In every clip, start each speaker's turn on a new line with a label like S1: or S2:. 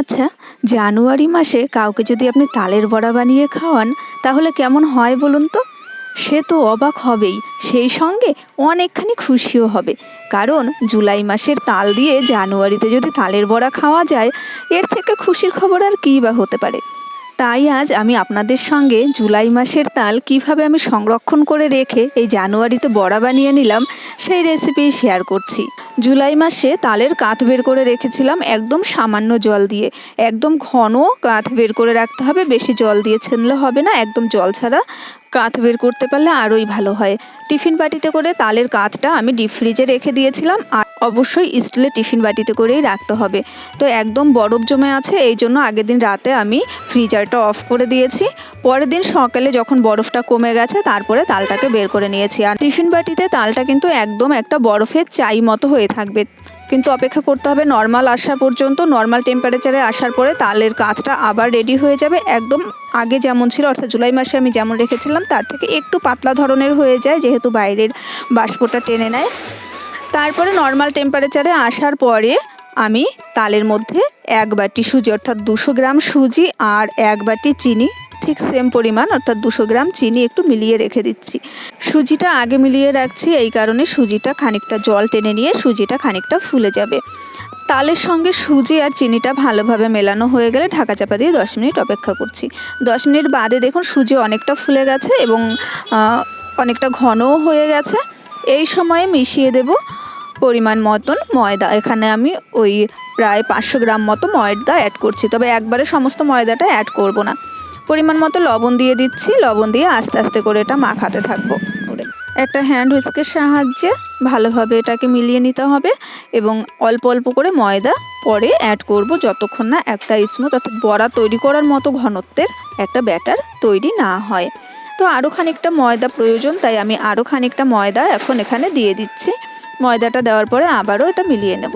S1: আচ্ছা জানুয়ারি মাসে কাউকে যদি আপনি তালের বড়া বানিয়ে খাওয়ান, তাহলে কেমন হয় বলুন তো? সে তো অবাক হবেই, সেই সঙ্গে অনেকখানি খুশিও হবে। কারণ জুলাই মাসের তাল দিয়ে জানুয়ারিতে যদি তালের বড়া খাওয়া যায়, এর থেকে খুশির খবর আর কী বা হতে পারে? তাই আজ আমি আপনাদের সঙ্গে জুলাই মাসের তাল কীভাবে আমি সংরক্ষণ করে রেখে এই জানুয়ারিতে বড়া বানিয়ে নিলাম, সেই রেসিপি শেয়ার করছি। জুলাই মাসে তালের কাঁথ বের করে রেখেছিলাম একদম সামান্য জল দিয়ে। একদম ঘন কাঁথ বের করে রাখতে হবে, বেশি জল দিয়ে ছেনলে হবে না, একদম জল ছাড়া কাঁথ বের করতে পারলে আরোই ভালো হয়। টিফিন বাটিতে করে তালের কাঁথটা আমি ডিপ ফ্রিজে রেখে দিয়েছিলাম আর অবশ্যই স্টিলের টিফিন বাটিতে করেই রাখতে হবে। তো একদম বরফ জমে আছে, এই জন্য আগের দিন রাতে আমি ফ্রিজারটা অফ করে দিয়েছি। পরের দিন সকালে যখন বরফটা কমে গেছে, তারপরে তালটাকে বের করে নিয়েছি। আর টিফিন বাটিতে তালটা কিন্তু একদম একটা বরফের চাই মতো হয়ে থাকবে। কিন্তু অপেক্ষা করতে হবে, নর্মাল আসা পর্যন্ত, নর্মাল টেম্পারেচারে আসার পরে তালের কাঁচটা আবার রেডি হয়ে যাবে। একদম আগে যেমন ছিল, অর্থাৎ জুলাই মাসে আমি যেমন রেখেছিলাম, তার থেকে একটু পাতলা ধরনের হয়ে যায়, যেহেতু বাইরের বাষ্পটা টেনে নেয়। তারপরে নর্মাল টেম্পারেচারে আসার পরে আমি তালের মধ্যে এক বাটি সুজি, অর্থাৎ দুশো গ্রাম সুজি আর এক বাটি চিনি, ঠিক সেম পরিমাণ, অর্থাৎ দুশো গ্রাম চিনি একটু মিলিয়ে রেখে দিচ্ছি। সুজিটা আগে মিলিয়ে রাখছি, এই কারণে সুজিটা খানিকটা জল টেনে নিয়ে সুজিটা খানিকটা ফুলে যাবে। তালের সঙ্গে সুজি আর চিনিটা ভালোভাবে মেলানো হয়ে গেলে ঢাকা চাপা দিয়ে দশ মিনিট অপেক্ষা করছি। দশ মিনিট বাদে দেখুন সুজি অনেকটা ফুলে গেছে এবং অনেকটা ঘনও হয়ে গেছে। এই সময়ে মিশিয়ে দেব পরিমাণ মতন ময়দা। এখানে আমি ওই প্রায় পাঁচশো গ্রাম মতো ময়দা অ্যাড করছি। তবে একবারে সমস্ত ময়দাটা অ্যাড করব না। পরিমাণ মতো লবণ দিয়ে দিচ্ছি। লবণ দিয়ে আস্তে আস্তে করে এটা মাখাতে থাকব। একটা হ্যান্ড হুইস্কের সাহায্যে ভালোভাবে এটাকে মিলিয়ে নিতে হবে এবং অল্প অল্প করে ময়দা পরে অ্যাড করব যতক্ষণ না একটা স্মুথ অর্থাৎ বড়া তৈরি করার মতো ঘনত্বের একটা ব্যাটার তৈরি না হয়। তো আরও খানিকটা ময়দা প্রয়োজন, তাই আমি আরও খানিকটা ময়দা এখন এখানে দিয়ে দিচ্ছি। ময়দাটা দেওয়ার পরে আবারও এটা মিলিয়ে নেব।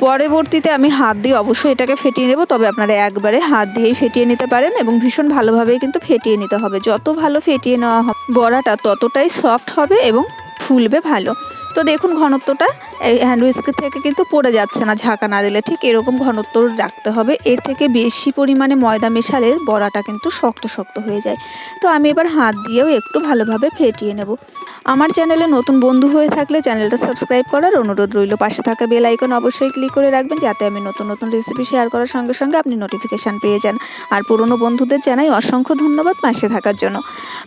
S1: পরবর্তীতে আমি হাত দিয়ে অবশ্যই এটাকে ফেটিয়ে নেব, তবে আপনারা একবারে হাত দিয়েই ফেটিয়ে নিতে পারেন এবং ভীষণ ভালোভাবেই কিন্তু ফেটিয়ে নিতে হবে। যত ভালো ফেটিয়ে নেওয়া হবে বড়াটা ততটাই সফট হবে এবং ফুলবে ভালো। তো দেখুন ঘনত্বটা, এই হ্যান্ড হুইস্ক থেকে কিন্তু পড়ে যাচ্ছে না, ঝাঁকা না দিলে। ঠিক এরকম ঘনত্ব রাখতে হবে। এর থেকে বেশি পরিমাণে ময়দা মেশালে বড়াটা কিন্তু শক্ত শক্ত হয়ে যায়। তো আমি এবার হাত দিয়েও একটু ভালোভাবে ফেটিয়ে নেব। আমার চ্যানেলে নতুন বন্ধু হয়ে থাকলে চ্যানেলটা সাবস্ক্রাইব করার অনুরোধ রইল। পাশে থাকা বেল আইকন অবশ্যই ক্লিক করে রাখবেন, যাতে আমি নতুন নতুন রেসিপি শেয়ার করার সঙ্গে সঙ্গে আপনি নোটিফিকেশান পেয়ে যান। আর পুরনো বন্ধুদের জানাই অসংখ্য ধন্যবাদ পাশে থাকার জন্য।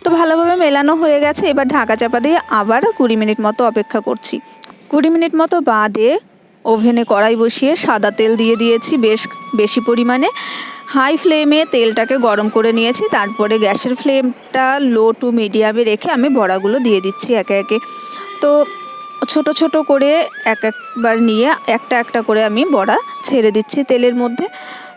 S1: তো ভালোভাবে মেলানো হয়ে গেছে। এবার ঢাকা চাপা দিয়ে আবার কুড়ি মিনিট মতো অপেক্ষা করছি। কুড়ি মিনিট মতো বাদে ওভেনে কড়াই বসিয়ে সাদা তেল দিয়ে দিয়েছি বেশ, বেশি পরিমাণে। হাই ফ্লেমে তেলটাকে গরম করে নিয়েছি, তারপরে গ্যাসের ফ্লেমটা লো টু মিডিয়ামে রেখে আমি বড়াগুলো দিয়ে দিচ্ছি একে একে। তো ছোট ছোট করে এক একবার নিয়ে একটা একটা করে আমি বড়া ছেড়ে দিচ্ছি তেলের মধ্যে।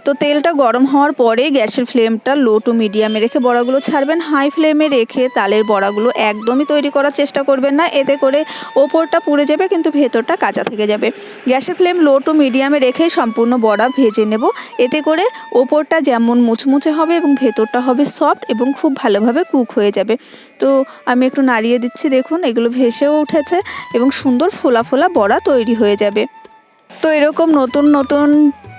S1: তো তেলটা গরম হওয়ার পরে গ্যাসের ফ্লেমটা লো টু মিডিয়ামে রেখে বড়াগুলো ছাড়বেন। হাই ফ্লেমে রেখে তালের বড়াগুলো একদমই তৈরি করার চেষ্টা করবেন না। এতে করে ওপরটা পুড়ে যাবে, কিন্তু ভেতরটা কাঁচা থেকে যাবে। গ্যাসের ফ্লেম লো টু মিডিয়ামে রেখেই সম্পূর্ণ বড়া ভেজে নেব। এতে করে ওপরটা যেমন মুচমুচে হবে এবং ভেতরটা হবে সফট এবং খুব ভালোভাবে কুক হয়ে যাবে। তো আমি একটু নাড়িয়ে দিচ্ছি, দেখুন, এগুলো ভেসেও উঠেছে এবং সুন্দর ফোলা ফোলা বড়া তৈরি হয়ে যাবে। তো এরকম নতুন নতুন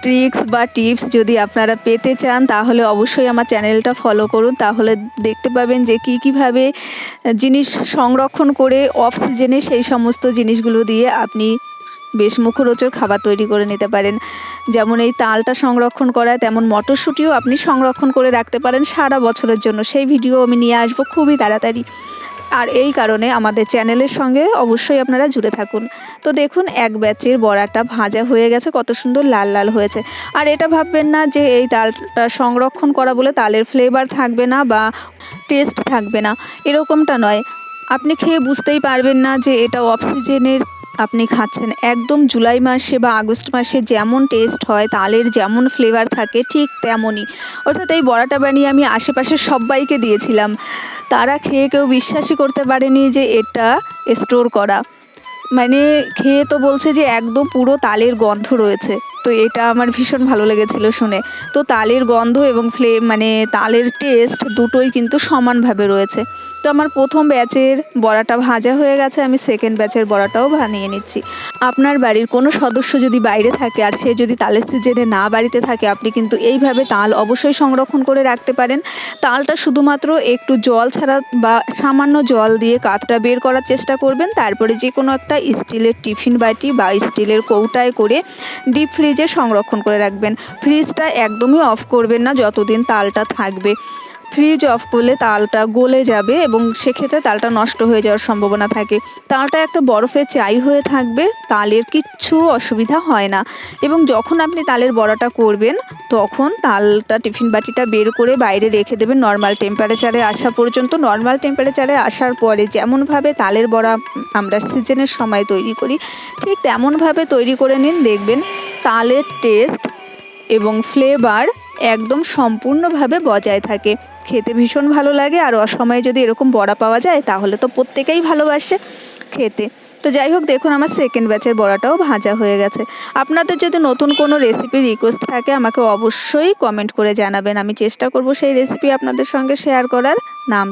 S1: ট্রিক্স বা টিপস যদি আপনারা পেতে চান, তাহলে অবশ্যই আমার চ্যানেলটা ফলো করুন। তাহলে দেখতে পাবেন যে কী কীভাবে জিনিস সংরক্ষণ করে অফ সিজনে সেই সমস্ত জিনিসগুলো দিয়ে আপনি বেশ মুখরোচক খাবার তৈরি করে নিতে পারেন। যেমন এই তালটা সংরক্ষণ করা, তেমন মটরশুঁটিও আপনি সংরক্ষণ করে রাখতে পারেন সারা বছরের জন্য। সেই ভিডিও আমি নিয়ে আসব খুবই তাড়াতাড়ি। আর এই কারণে আমাদের চ্যানেলের সঙ্গে অবশ্যই আপনারা জুড়ে থাকুন। তো দেখুন, এক ব্যাচের বড়াটা ভাজা হয়ে গেছে, কত সুন্দর লাল লাল হয়েছে। আর এটা ভাববেন না যে এই তালটা সংরক্ষণ করা বলে তালের ফ্লেভার থাকবে না বা টেস্ট থাকবে না। এরকমটা নয়। আপনি খেয়ে বুঝতেই পারবেন না যে এটা অক্সিজেনের আপনি খাচ্ছেন। একদম জুলাই মাসে বা আগস্ট মাসে যেমন টেস্ট হয়, তালের যেমন ফ্লেভার থাকে, ঠিক তেমনই। অর্থাৎ এই বড়াটা বানিয়ে আমি আশেপাশে সবাইকে দিয়েছিলাম। তারা খেয়ে কেউ বিশ্বাসই করতে পারেনি যে এটা স্টোর করা। মানে খেয়ে তো বলছে যে একদম পুরো তালের গন্ধ রয়েছে। তো এটা আমার ভীষণ ভালো লেগেছিল শুনে। তো তালের গন্ধ এবং ফ্লে মানে তালের টেস্ট দুটোই কিন্তু সমানভাবে রয়েছে। তো আমার প্রথম ব্যাচের বড়াটা ভাজা হয়ে গেছে, আমি সেকেন্ড ব্যাচের বড়াটাও বানিয়ে নিচ্ছি। আপনার বাড়ির কোনো সদস্য যদি বাইরে থাকে আর সে যদি তালের সিজনে না বাড়িতে থাকে, আপনি কিন্তু এইভাবে তাল অবশ্যই সংরক্ষণ করে রাখতে পারেন। তালটা শুধুমাত্র একটু জল ছাড়া বা সামান্য জল দিয়ে কাতটা বের করার চেষ্টা করবেন। তারপরে যে কোনো একটা স্টিলের টিফিন বাটি বা স্টিলের কৌটায় করে ডিপ ফ্রিজে সংরক্ষণ করে রাখবেন। ফ্রিজটা একদমই অফ করবেন না যতদিন তালটা থাকবে। ফ্রিজ অফ করলে তালটা গলে যাবে এবং সেক্ষেত্রে তালটা নষ্ট হয়ে যাওয়ার সম্ভাবনা থাকে। তালটা একটা বরফের চাই হয়ে থাকবে, তালের কিচ্ছু অসুবিধা হয় না। এবং যখন আপনি তালের বড়াটা করবেন, তখন তালটা টিফিন বাটিটা বের করে বাইরে রেখে দেবেন নর্মাল টেম্পারেচারে আসা পর্যন্ত। নর্মাল টেম্পারেচারে আসার পরে যেমনভাবে তালের বড়া আমরা সিজনের সময় তৈরি করি, ঠিক তেমনভাবে তৈরি করে নিন। দেখবেন তালের টেস্ট এবং ফ্লেভার একদম সম্পূর্ণভাবে বজায় থাকে। খেতে ভীষণ ভালো লাগে আর অসময়ে যদি এরকম বড়া পাওয়া যায়, তাহলে তো প্রত্যেকেই ভালোবাসে খেতে। তো যাই হোক, দেখুন আমার সেকেন্ড ব্যাচের বড়াটাও ভাজা হয়ে গেছে। আপনাদের যদি নতুন কোনো রেসিপি রিকোয়েস্ট থাকে, আমাকে অবশ্যই কমেন্ট করে জানাবেন। আমি চেষ্টা করব সেই রেসিপি আপনাদের সঙ্গে শেয়ার করার নাম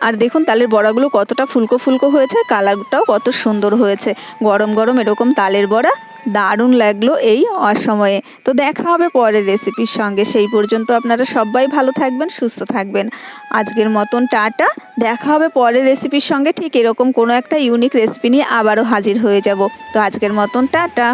S1: আর দেখুন, তালের বড়াগুলো কতটা ফুলকো ফুলকো হয়েছে, কালারটাও কত সুন্দর হয়েছে। গরম গরম এরকম তালের বড়া, দারুণ লাগল এই অসময়ে। তো দেখা হবে পরের রেসিপির সঙ্গে। সেই পর্যন্ত আপনারা সবাই ভালো থাকবেন, সুস্থ থাকবেন। আজকের মতন টাটা। দেখা হবে পরের রেসিপির সঙ্গে। ঠিক এরকম কোনো একটা ইউনিক রেসিপি নিয়ে আবারও হাজির হয়ে যাব। তো আজকের মতন টাটা।